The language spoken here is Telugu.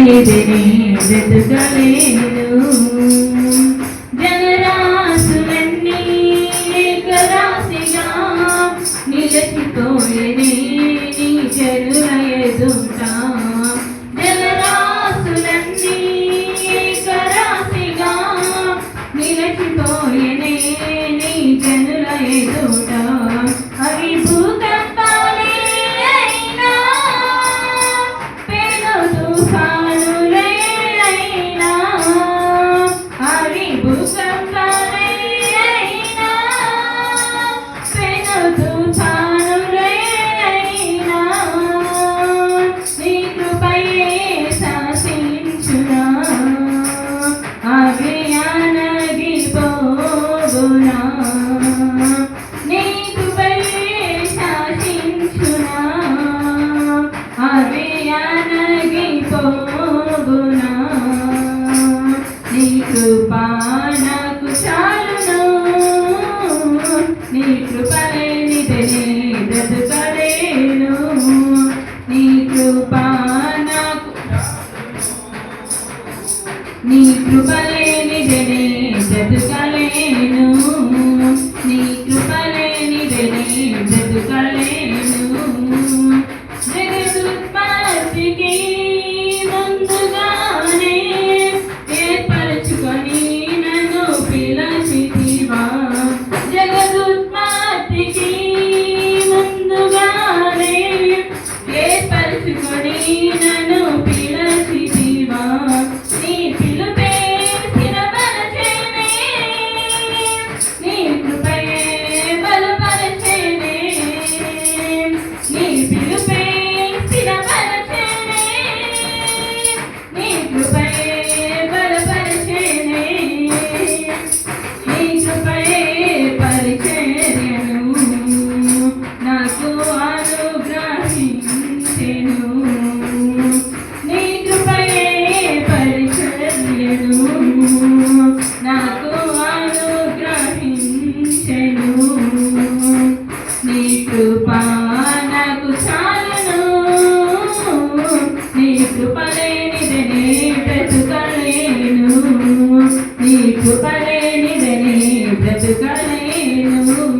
లేదని బ్రతకలేను జలరాశులన్నీ ఏకరాశిగా నిలచిపోయని నీ చెరుల ఎదుట జలరాశులన్నీ ఏకరాశిగా నిలచిపోయనే నీ కృపలేని జనే బ్రతుకలేను. నీ కృపలేని జనే బ్రతుకలేను కృప నాకు చాలను? నీ కృప లేనిదనే బ్రతుకలేను. నీ కృప లేనిదనే బ్రతుకలేను.